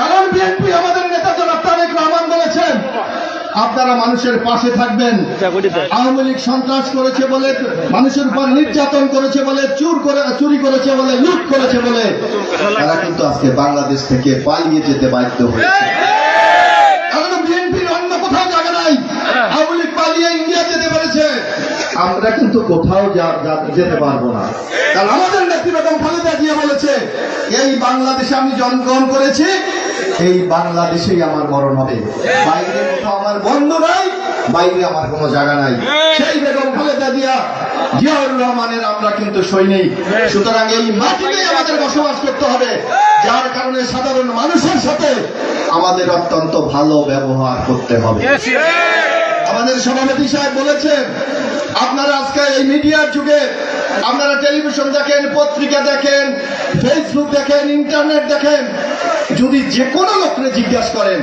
কারণ বিএনপি আমাদের নেতা জনাব তারেক রহমান বলেছেন, আপনারা মানুষের পাশে থাকবেন। আওয়ামী লীগ সন্ত্রাস করেছে বলে, মানুষের উপর নির্যাতন করেছে বলে, চুর করে, চুরি করেছে বলে, লুট করেছে বলে, তারা কিন্তু আজকে বাংলাদেশ থেকে পালিয়ে যেতে বাধ্য হয়েছে। কারণ বিএনপির অন্য কোথাও জায়গা নাই। আওয়ামী লীগ পালিয়ে ইন্ডিয়া যেতে পেরেছে। আমরা কিন্তু কোথাও যেতে পারব না। কারণ আমাদের নেত্রী বলেছে এই বাংলাদেশে আমি জন্মগ্রহণ করেছি এই বাংলাদেশেই আমার মরণ হবে। বাইরে কোথাও আমার বন্ধু নাই বাইরে আমার কোনো জায়গা নাই। সেই বেগম খালেদা জিয়া জিয়াউর রহমানের আমরা কিন্তু সৈনিক। সুতরাং এই মাটিতেই আমাদের বসবাস করতে হবে যার কারণে সাধারণ মানুষের সাথে আমাদের অত্যন্ত ভালো ব্যবহার করতে হবে। আমাদের সভাপতি সাহেব বলেছেন আপনারা আজকে এই মিডিয়ার যুগে আপনারা টেলিভিশন দেখেন, পত্রিকা দেখেন ফেসবুক দেখেন ইন্টারনেট দেখেন, যদি যে কোনো লোককে জিজ্ঞাসা করেন,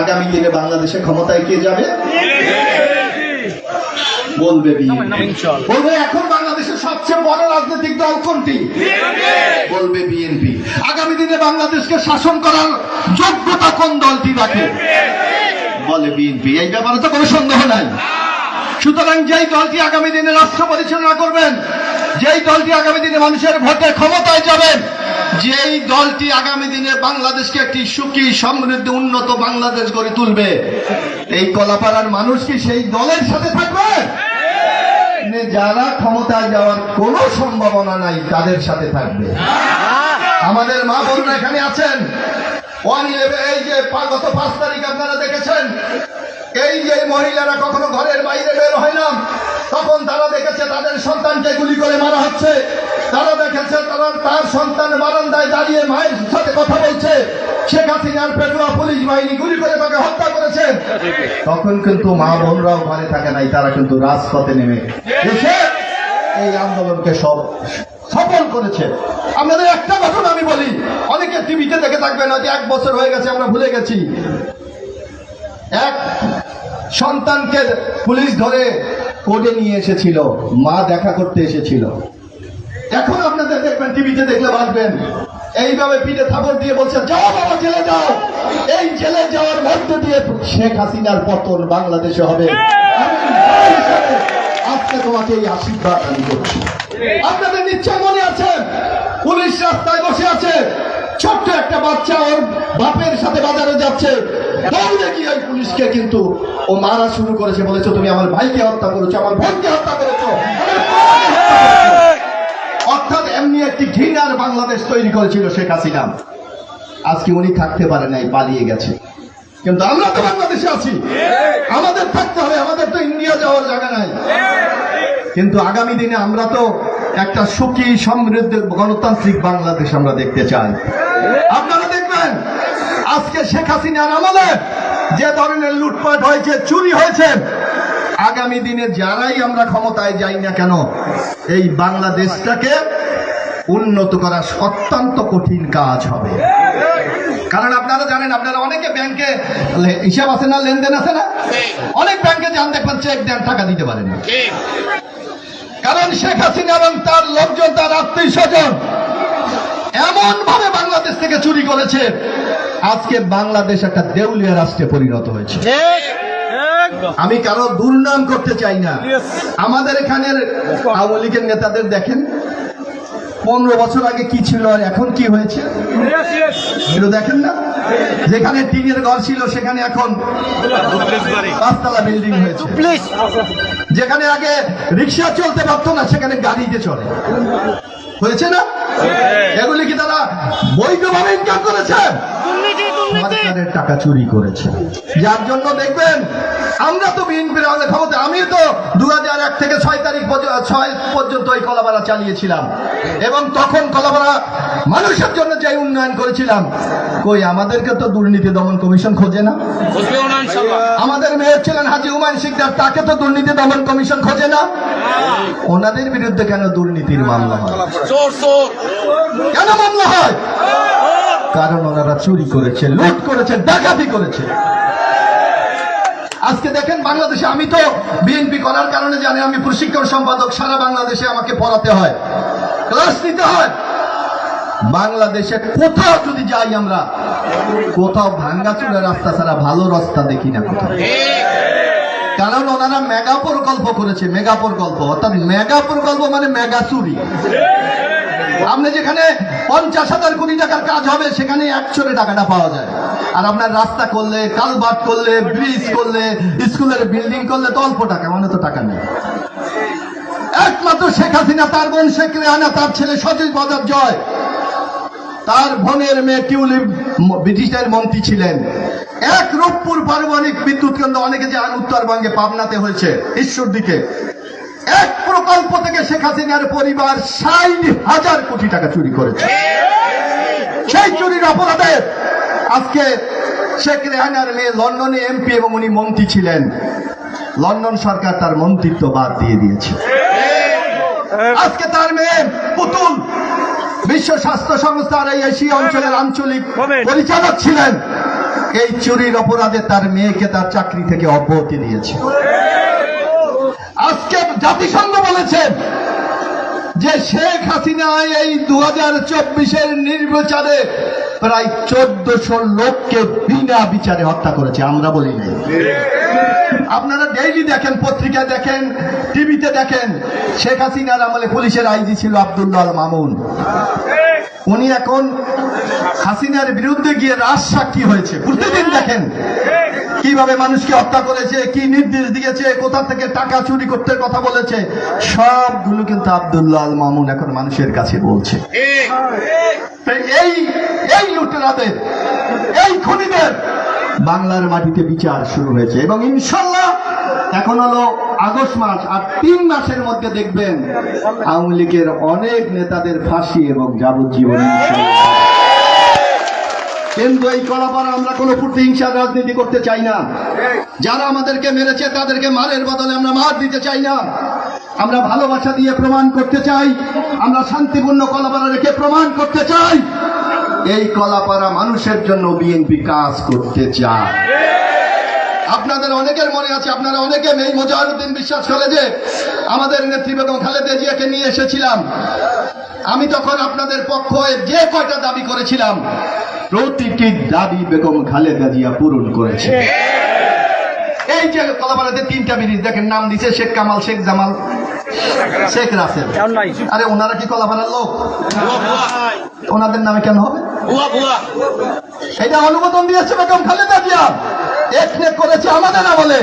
আগামী দিনে বাংলাদেশে ক্ষমতায় কে যাবে? বলবে বলবে, এখন বাংলাদেশের সবচেয়ে বড় রাজনৈতিক দল কোনটি? বলবে বিএনপি আগামী দিনে বাংলাদেশকে শাসন করার যোগ্যতা কোন দলটি রাখে? বলে বিএনপি এই ব্যাপারে তো কোনো সন্দেহ নাই। সুতরাং যেই দলটি আগামী দিনে রাষ্ট্র পরিচালনা করবেন, যেই দলটি আগামী দিনে মানুষের ভোটে ক্ষমতায় যাবেন যেই দলটি আগামী দিনে বাংলাদেশকে একটি সুখী, সমৃদ্ধ, উন্নত বাংলাদেশ গড়ে তুলবে, এই কলাপাড়ার মানুষ কি সেই দলের সাথে থাকবে? যারা ক্ষমতায় যাওয়ার কোনো সম্ভাবনা নাই, তাদের সাথে থাকবে। আমাদের মা বোনরা এখানে আছেন। এই যে গত পাঁচ তারিখ আপনারা দেখেছেন এই যে মহিলারা কখনো ঘরের বাইরে বের হয় না, তখন তারা দেখেছে তাদের সন্তানকে গুলি করে মারা হচ্ছে। তারা দেখেছে তারা তার সন্তান বারান্দায় দাঁড়িয়ে মায়ের সাথে কথা বলছে। শেখ হাসিনার পেটুয়া পুলিশ বাহিনী গুলি করে তাকে হত্যা করেছে। তখন কিন্তু মা বোনরাও ঘরে থাকে নাই, তারা কিন্তু রাজপথে নেমে এই আন্দোলনকে সব সফল করেছে। আপনাদের একটা ঘটনা আমি বলি, অনেকে টিভিতে দেখে থাকবেন হয়তো এক বছর হয়ে গেছে, আমরা ভুলে গেছি। এক সন্তানকে পুলিশ ধরে কোর্টে নিয়ে এসেছিল, মা দেখা করতে এসেছিল। এখন আপনাদের দেখবেন, টিভিতে দেখলে বাঁচবেন। এইভাবে পিঠে থাপড় দিয়ে বলছে, যাও বাবা, জেলে যাও। এই জেলে যাওয়ার মধ্য দিয়ে শেখ হাসিনার পতন বাংলাদেশে হবে। আজকে তোমাকে এই আশীর্বাদ আমি করছি। আপনাদের নিশ্চয় মনে আছে, পুলিশ রাস্তায় বসে আছে, ছোট্ট একটা বাচ্চা ওর বাপের সাথে বাজারে যাচ্ছে। দৌড়ে গিয়ে ওই পুলিশকে কিন্তু ও মারা শুরু করেছে বলেছে, তুমি আমার ভাইকে হত্যা করেছ, আমার বোনকে হত্যা করেছ। অর্থাৎ এমনি একটি ঘৃণার বাংলাদেশ তৈরি করেছিল শেখ হাসিনা। আজকে উনি থাকতে পারে নাই, পালিয়ে গেছে। কিন্তু আমরা তো বাংলাদেশে আছি। আমাদের থাকতে হবে, আমাদের তো ইন্ডিয়া যাওয়ার জায়গা নাই। কিন্তু আগামী দিনে আমরা তো একটা সুখী সমৃদ্ধ গণতান্ত্রিক বাংলাদেশ আমরা দেখতে চাই। আপনারা দেখবেন আজকে শেখ হাসিনার আমলে যে ধরনের লুটপাট হয়েছে, চুরি হয়েছে, আগামী দিনে যারাই আমরা ক্ষমতায় যাই না কেন, এই বাংলাদেশটাকে উন্নত করা অত্যন্ত কঠিন কাজ হবে। কারণ আপনারা জানেন, আপনারা অনেকে ব্যাংকে হিসাব আছে না, লেনদেন আছে না? অনেক ব্যাংকে যান, দেখবেন চেক দেন, টাকা দিতে পারেন না। কারণ শেখ হাসিনা এবং তার লোকজন, তার আত্মীয় স্বজন এমন ভাবে বাংলাদেশ থেকে চুরি করেছে আজকে বাংলাদেশ একটা দেউলিয়া রাষ্ট্রে পরিণত হয়েছে। আমি কারও দুর্নাম করতে চাই না। আমাদের এখানের আওয়ামী লীগের নেতাদের দেখেন পনেরো বছর আগে কি ছিল আর এখন কি হয়েছে? দেখেন না? যেখানে টিনের ঘর ছিল সেখানে এখন পাঁচতলা বিল্ডিং হয়েছে। যেখানে আগে রিক্সা চলতে পারতো না সেখানে গাড়িতে চলে। হয়েছে না? এগুলি কি তারা বৈধভাবে ইনকাম করেছে? সরকারের টাকা চুরি করেছে। যার জন্য দেখবেন আমরা তো বিএনপির আমাদের ক্ষমতা আমি তো দু এক থেকে ছয় তারিখ ছয় পর্যন্ত এই কলাপাড়া চালিয়েছিলাম। এবং তখন কলাপাড়া মানুষের জন্য যে উন্নয়ন করেছিলাম কই আমাদেরকে তো দুর্নীতি দমন কমিশন খোঁজে না? আমাদের মেয়র ছিলেন হাজি হুমায়ুন শিকদার তাকে তো দুর্নীতি দমন কমিশন খোঁজে না? ওনাদের বিরুদ্ধে কেন দুর্নীতির মামলা হয়? কেন মামলা হয়? কারণ ওনারা চুরি করেছে, লুট করেছে, ডাকাতি করেছে। আজকে দেখেন বাংলাদেশে, আমি তো বিএনপি করার কারণে জানি, আমি প্রশিক্ষণ সম্পাদক, সারা বাংলাদেশে আমাকে পড়াতে হয়, ক্লাস নিতে হয়। বাংলাদেশে কোথাও যদি যাই আমরা, কোথাও ভাঙ্গাচুরা রাস্তা ছাড়া ভালো রাস্তা দেখি না কোথাও। কারণ ওনারা মেগা প্রকল্প করেছে, মেগা প্রকল্প, অর্থাৎ মেগা প্রকল্প মানে মেগা চুরি। আপনি যেখানে পঞ্চাশ হাজার কোটি টাকার কাজ হবে, সেখানে একশোরে টাকাটা পাওয়া যায়। আর আপনার রাস্তা করলে, কালভার্ট করলে, ব্রিজ করলে, স্কুলের বিল্ডিং করলে তো অল্প টাকা মানে তো টাকা নেই। একমাত্র শেখ হাসিনা, তার বোন শেখ রেহানা, তার ছেলে সতীশ বাজার জয়। তার বোনের মেয়ে টিউলিপ ব্রিটিশের মন্ত্রী ছিলেন। এক রূপপুর পারমাণবিক বিদ্যুৎ কেন্দ্র, অনেকে যে আর উত্তরবঙ্গে পাবনাতে হয়েছে ঈশ্বর দিকে এক প্রকল্প থেকে শেখ হাসিনার পরিবার ষাট হাজার কোটি টাকা চুরি করেছে। সেই চুরির অপরাধে আজকে শেখ রেহানার মেয়ে লন্ডনে এমপি এবং উনি মন্ত্রী ছিলেন। লন্ডন সরকার তার মন্ত্রিত্ব বাদ দিয়ে দিয়েছে। আজকে তার মেয়ে পুতুল বিশ্ব স্বাস্থ্য সংস্থার এই এশিয়া অঞ্চলের আঞ্চলিক পরিচালক ছিলেন। এই চুরির অপরাধে তার মেয়েকে তার চাকরি থেকে অব্যাহতি দিয়েছে। জাতিসংঘ বলেছে যে শেখ হাসিনা এই দু হাজার চব্বিশের নির্বিচারে প্রায় চোদ্দশো লোককে বিনা বিচারে হত্যা করেছে, আমরা বলি নাই। আপনারা ডেইলি দেখেন, পত্রিকায় দেখেন টিভিতে দেখেন, শেখ হাসিনার আমলে পুলিশের আইজি ছিল আব্দুল্লাহ মামুন। উনি এখন হাসিনার বিরুদ্ধে গিয়ে রাজ সাক্ষী হয়েছে। প্রতিদিন দেখেন কীভাবে মানুষকে হত্যা করেছে, কি নির্দেশ দিয়েছে, কোথা থেকে টাকা চুরি করতে কথা বলেছে। সবগুলো কিন্তু আব্দুল্লাহ আল মামুন এখন মানুষের কাছে বলছে। এই এই লুটেরাদের, এই খুনিদের বাংলার মাটিতে বিচার শুরু হয়েছে এবং ইনশাল্লাহ এখন হলো আগস্ট মাস আর তিন মাসের মধ্যে দেখবেন আওয়ামী লীগের অনেক নেতাদের ফাঁসি এবং যাবজ্জীবন কিন্তু এই কলাপাড়া আমরা কোনো প্রতিহিংসার রাজনীতি করতে চাই না। যারা আমাদেরকে মেরেছে তাদেরকে মারের বদলে আমরা মার দিতে চাই না। আমরা ভালোবাসা দিয়ে প্রমাণ করতে চাই। আমরা শান্তিপূর্ণ কলাপাড়া রেখে প্রমাণ করতে চাই। এই কলাপাড়া মানুষের জন্য বিএনপি কাজ করতে চায়। আপনাদের অনেকের মনে আছে আপনারা অনেকে এই মোজাহারুদ্দিন বিশ্বাস করে যে আমাদের নেত্রী বেগম খালেদা জিয়াকে নিয়ে এসেছিলাম। আমি তখন আপনাদের পক্ষ হয়ে যে কয়টা দাবি করেছিলাম প্রতিটি দাবি বেগম খালেদা জিয়া পূরণ করেছে। এই যে কলাপাড়াতে তিনটা ব্রিজ দেখেন নাম দিছে শেখ কামাল শেখ জামাল শেখ রাসেল। আরে ওনারা কি কলাপাড়ার লোক? ওনাদের নামে কেন হবে? এটা অনুমোদন দিয়েছে বেগম খালেদা জিয়া। এখানে করেছে আমাদের আমলে।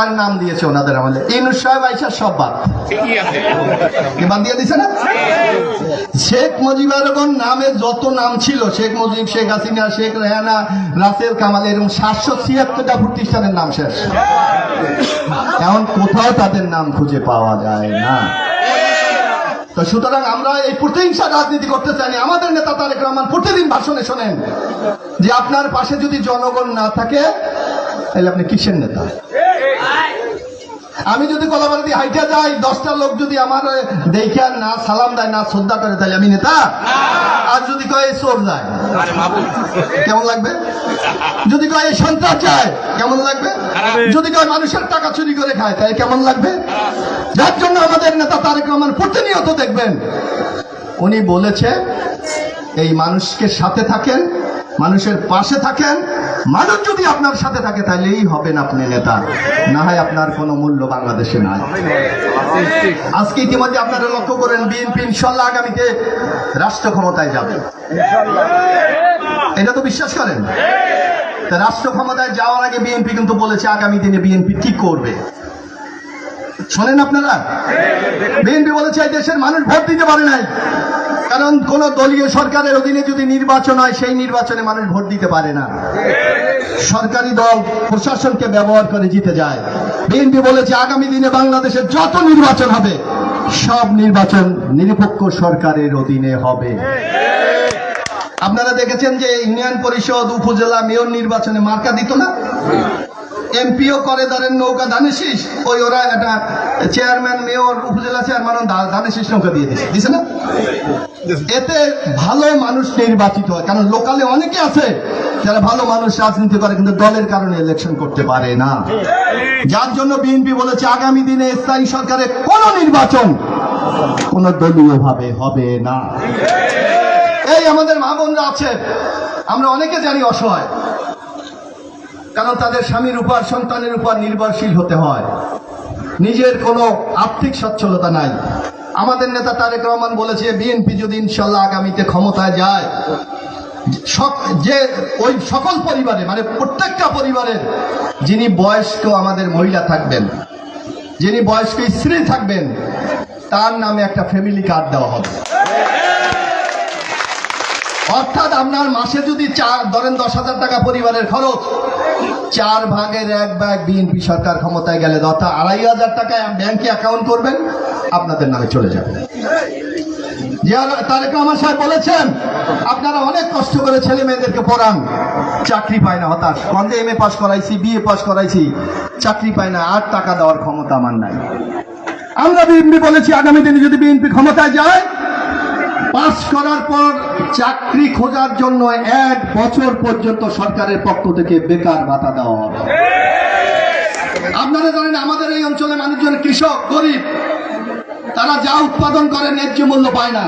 আর নাম দিয়েছে ওনাদের আমলে। সাহেব আইসা সব বাদ। দিয়ে দিছে না? শেখ মুজিবুর রহমান নামে যত নাম ছিল, শেখ মুজিব, শেখ হাসিনা, শেখ রেহানা, রাসেল কামাল, এরকম সাতশো ছিয়াত্তরটা প্রতিষ্ঠানের নাম শেষ। এখন কোথাও তাদের নাম খুঁজে পাওয়া যায় না। তো সুতরাং আমরা এই প্রতিহিংসা রাজনীতি করতে চাইনি। আমাদের নেতা তারেক রহমান প্রতিদিন ভাষণে শোনেন যে আপনার পাশে যদি জনগণ না থাকে তাহলে আপনি কিসের নেতা? আমি যদি কলাবাড়ি দিয়ে হাইটা যাই দশটা লোক যদি আমার দেখে না সালাম দেয় না শ্রদ্ধা করে তাহলে আমি নেতা? আর যদি কয় চোর যায়? কেমন লাগবে? যদি কয় সন্ত্রাস যায় কেমন লাগবে? যদি কয় মানুষের টাকা চুরি করে খায় তাহলে কেমন লাগবে? যার জন্য আমাদের নেতা তারেক রহমান প্রতিনিয়ত দেখবেন। উনি বলেছে এই মানুষকে সাথে থাকেন মানুষের পাশে থাকেন মানুষ যদি আপনার সাথে থাকে তাহলেই হবেন আপনি নেতা। না হয় আপনার কোনো মূল্য বাংলাদেশে নাই। আজকে ইতিমধ্যে আপনারা লক্ষ্য করেন বিএনপি ইনশাল্লাহ আগামীতে রাষ্ট্র ক্ষমতায় যাবে। এটা তো বিশ্বাস করেন? রাষ্ট্র ক্ষমতায় যাওয়ার আগে বিএনপি কিন্তু বলেছে, আগামী দিনে বিএনপি কি করবে। শোনেন আপনারা? বিএনপি বলেছে, এই দেশের মানুষ ভোট দিতে পারে নাই। কারণ কোন দলীয় সরকারের অধীনে যদি নির্বাচন হয়, সেই নির্বাচনে মানুষ ভোট দিতে পারে না। সরকারি দল প্রশাসনকে ব্যবহার করে জিতে যায়। বিএনপি বলেছে, আগামী দিনে বাংলাদেশের যত নির্বাচন হবে, সব নির্বাচন নিরপেক্ষ সরকারের অধীনে হবে। আপনারা দেখেছেন যে ইউনিয়ন পরিষদ, উপজেলা মেয়র নির্বাচনে মার্কা দিত না? এমপিও করে, ধরেন নৌকা ধানেশিস ওই ওরা একটা চেয়ারম্যান মেয়র উপজেলা চেয়ারম্যান ধানেশিস নৌকা দিয়ে দিছে। দিছে না? এতে ভালো মানুষ নির্বাচিত হয়। কারণ লোকালে অনেকে আছে, যারা ভালো মানুষ রাজনীতি করে, কিন্তু দলের কারণে ইলেকশন করতে পারে না। যার জন্য বিএনপি বলেছে, আগামী দিনে স্থায়ী সরকারের কোন নির্বাচন কোন দলীয় ভাবে হবে না। এই আমাদের মা বোনরা আছে। আমরা অনেকে জানি অসহায়। কারণ তাদের স্বামীর উপর, সন্তানের উপর নির্ভরশীল হতে হয়। নিজের কোনো আর্থিক সচ্ছলতা নাই। আমাদের নেতা তারেক রহমান বলেছে, বিএনপি যদি ইনশাল্লাহ আগামীতে ক্ষমতায় যায় যে ওই সকল পরিবারে মানে প্রত্যেকটা পরিবারের, যিনি বয়স্ক আমাদের মহিলা থাকবেন, যিনি বয়স্ক স্ত্রী থাকবেন, তার নামে একটা ফ্যামিলি কার্ড দেওয়া হবে। অর্থাৎ আপনার মাসে যদি চার, ধরেন দশ হাজার টাকা পরিবারের খরচ, চার ভাগের এক ভাগ বিএনপি সরকার ক্ষমতায় গেলে অর্থাৎ আড়াই হাজার টাকা ব্যাংকে অ্যাকাউন্ট করবেন, আপনাদের নামে চলে যাবে। তারেক রহমান সাহেব বলেছেন, আপনারা অনেক কষ্ট করে ছেলে মেয়েদেরকে পড়ান, চাকরি পায় না, হতাশ। কন্দে এম এ পাস করাইছি বিএ পাস করাইছি, চাকরি পায় না, আর টাকা দেওয়ার ক্ষমতা আমার নাই। আমরা বিএনপি বলেছি, আগামী দিনে যদি বিএনপি ক্ষমতায় যায় পাস করার পর চাকরি খোঁজার জন্য এক বছর পর্যন্ত সরকারের পক্ষ থেকে বেকার ভাতা দেওয়া হবে। আপনারা জানেন আমাদের এই অঞ্চলে মানুষজন কৃষক, গরিব। তারা যা উৎপাদন করে ন্যায্য মূল্য পায় না।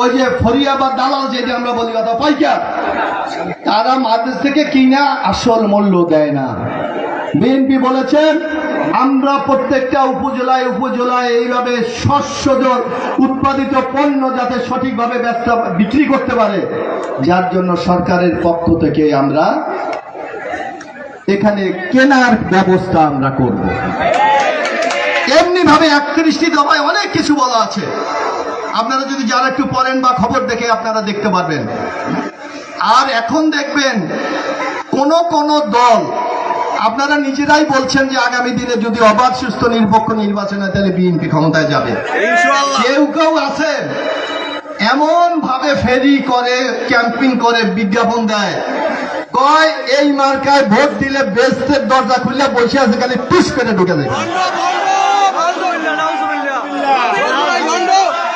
ওই যে ফরিয়া বা দালাল যেটা আমরা বলি কথা পাইকার তারা মাদ্রাস থেকে কিনা আসল মূল্য দেয় না। বিএনপি বলেছেন আমরা প্রত্যেকটা উপজেলায় উপজেলায় এইভাবে শস্য উৎপাদিত পণ্য যাতে সঠিকভাবে ব্যবসা বিক্রি করতে পারে, যার জন্য সরকারের পক্ষ থেকে আমরা এখানে কেনার ব্যবস্থা আমরা করব। এমনি ভাবে একত্রিশটি দফায় অনেক কিছু বলা আছে। আপনারা যদি যারা একটু পড়েন বা খবর দেখে আপনারা দেখতে পারবেন। আর এখন দেখবেন কোন কোন দল আপনারা নিজেরাই বলছেন যে আগামী দিনে যদি অবাধ সুস্থ নিরপেক্ষ নির্বাচন হয় তাহলে বিএনপি ক্ষমতায় যাবে। কেউ কেউ আছেন এমন ভাবে ফেরি করে ক্যাম্পিং করে বিজ্ঞাপন দেয়। কয় এই মার্কায় ভোট দিলে বেস্টের দরজা খুললে বসে আছে খালি টুস করে ঢুকে দেবে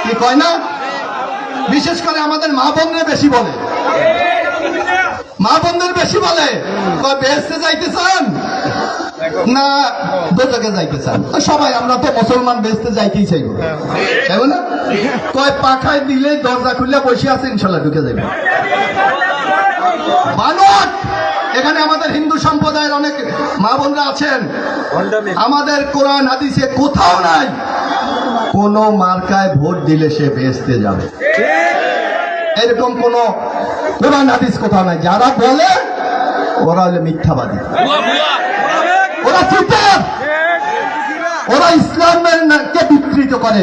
কি কয় না? বিশেষ করে আমাদের মা বোনরা বেশি বলে। বেশি বলে। বেহেস্তে যাইতে চান? না দোজকে যাইতে চান। সবাই আমরা তো মুসলমান বেহেস্তে যাইতেই চাইব। চাইব না কয় পাখায় দিলে দরজা খুললে বসে আছে ইনশাল্লাহ ঢুকে যাবে বানর! এখানে আমাদের হিন্দু সম্প্রদায়ের অনেক মা বোনরা আছেন। আমাদের কোরআন হাদিসে কোথাও নাই। কোন মার্কায় ভোট দিলে সে বেহেস্তে যাবে। এরকম কোন কোরআন হাদিস কোথাও নাই। যারা বলে ওরা হলে মিথ্যাবাদী। ওরা ওরা ইসলামের কে বিকৃত করে।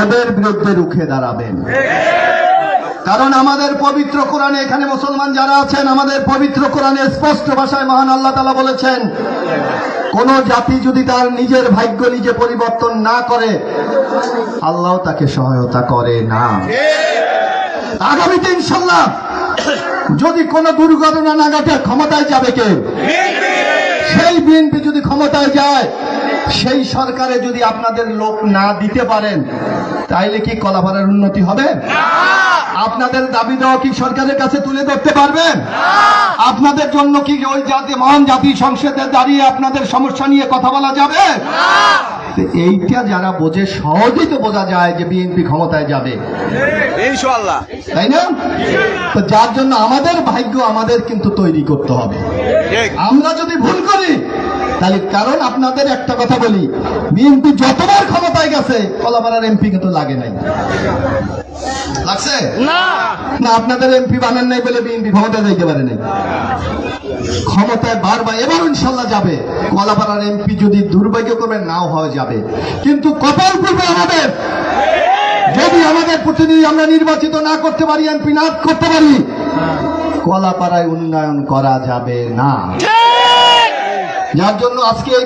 ওদের বিরুদ্ধে রুখে দাঁড়াবেন। কারণ আমাদের পবিত্র কোরআনে এখানে মুসলমান যারা আছেন, আমাদের পবিত্র কোরআনে স্পষ্ট ভাষায় মহান আল্লাহ তালা বলেছেন, কোন জাতি যদি তার নিজের ভাগ্য নিজে পরিবর্তন না করে, আল্লাহ তাকে সহায়তা করে না। আগামীতে ইনশাল্লাহ যদি কোনো দুর্ঘটনা না ঘটে, ক্ষমতায় যাবে কেউ সেই বিএনপি যদি ক্ষমতায় যায়, সেই সরকারে যদি আপনাদের লোক না দিতে পারেন, তাইলে কি কলাপাড়ার উন্নতি হবে? আপনাদের দাবি দেওয়া কি সরকারের কাছে তুলে ধরতে পারবেন? আপনাদের জন্য কি ওই জাতি মহান জাতি সংসদে দাঁড়িয়ে আপনাদের সমস্যা নিয়ে কথা বলা যাবে? এইটা যারা বোঝে সহজেই তো বোঝা যায় যে বিএনপি ক্ষমতায় যাবে। তাই না? তো যার জন্য আমাদের ভাগ্য আমাদের কিন্তু তৈরি করতে হবে। আমরা যদি ভুল করি তাহলে কারণ আপনাদের একটা কথা বলি বিএনপি যতবার ক্ষমতায় গেছে কলাপাড়ার এমপি কিন্তু লাগে নাই। লাগছে? না। না আপনাদের এমপি বানান নাই বলে বিএনপি ক্ষমতা যাইতে পারে নাই। ক্ষমতায় বারবার এবার ইনশাল্লাহ যাবে। কলাপাড়ার এমপি যদি দুর্ভাগ্য করবে নাও হওয়া যাবে। কিন্তু কপাল পূর্বে আমাদের। যদি আমাদের প্রতিনিধি আমরা নির্বাচিত না করতে পারি এমপি না করতে পারি কলাপাড়ায় উন্নয়ন করা যাবে না। যার জন্য আজকে এই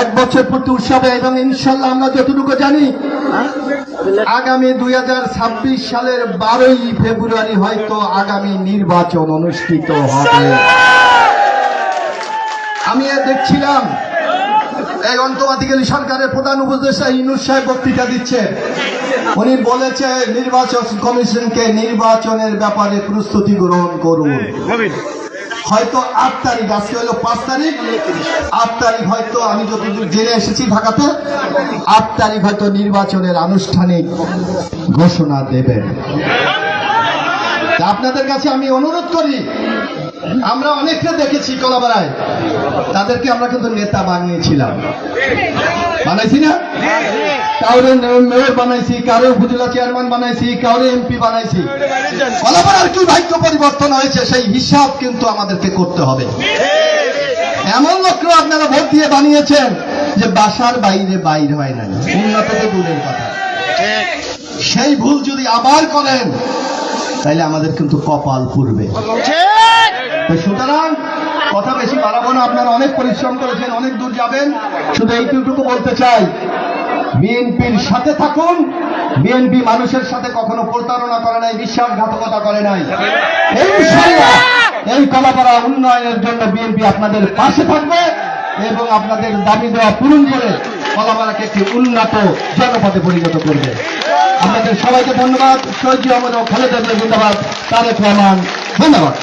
এক বছর পূর্তি উৎসবে এবং ইনশাল্লাহ আমরা যতটুকু জানি আগামী দুই হাজার ছাব্বিশ সালের বারোই ফেব্রুয়ারি হয়তো আগামী নির্বাচন অনুষ্ঠিত হবে। আমি দেখছিলাম, এই অন্তর্বর্তীকালীন সরকারের প্রধান উপদেষ্টা ইনুস সাহেব বক্তৃতা দিচ্ছে উনি বলেছে নির্বাচন কমিশনকে নির্বাচনের ব্যাপারে প্রস্তুতি গ্রহণ করুন। হয়তো আট তারিখ, আজকে হলো পাঁচ তারিখ, আট তারিখ হয়তো আমি যতদূর জেনে এসেছি ঢাকাতে, আট তারিখ হয়তো নির্বাচনের আনুষ্ঠানিক ঘোষণা দেবেন। আপনাদের কাছে আমি অনুরোধ করি আমরা অনেককে দেখেছি কলাপাড়ায়। তাদেরকে আমরা কিন্তু নেতা বানিয়েছিলাম। বানাইছি না? কাউরে মেয়র বানাইছি, কারও উপজেলা চেয়ারম্যান বানাইছি, কাউরে এমপি বানাইছি। কলাপাড়ার কি ভাগ্য পরিবর্তন হয়েছে, সেই হিসাব কিন্তু আমাদেরকে করতে হবে। এমন লোকরা আপনারা ভোট দিয়ে বানিয়েছেন যে বাসার বাইরে বাইর হয় না উন্নত দূরের কথা। সেই ভুল যদি আবার করেন তাহলে আমাদের কিন্তু কপাল পুরবে সুতরাং কথা বেশি বাড়াবো না, আপনারা অনেক পরিশ্রম করেছেন, অনেক দূর যাবেন। শুধু এইটুকু বলতে চাই, বিএনপির সাথে থাকুন, বিএনপি মানুষের সাথে কখনো প্রতারণা করে নাই, বিশ্বাসঘাতকতা করে নাই। এই কলাপাড়া উন্নয়নের জন্য বিএনপি আপনাদের পাশে থাকবে এবং আপনাদের দাবি দেওয়া পূরণ করে কলাপাড়াকে একটি উন্নত জনপদে পরিণত করবে। আপনাদের সবাইকে ধন্যবাদ। সৈয়দ আহমদ খালেদা জিন্দাবাদ। তারেক রহমান, ধন্যবাদ।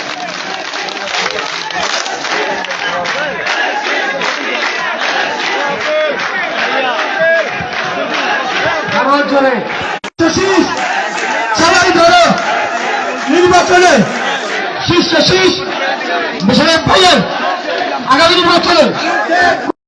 শীষ সবাই ধরো। নির্বাচনে শীর্ষ শীষ ভাইয়ের আগামী নির্বাচনে।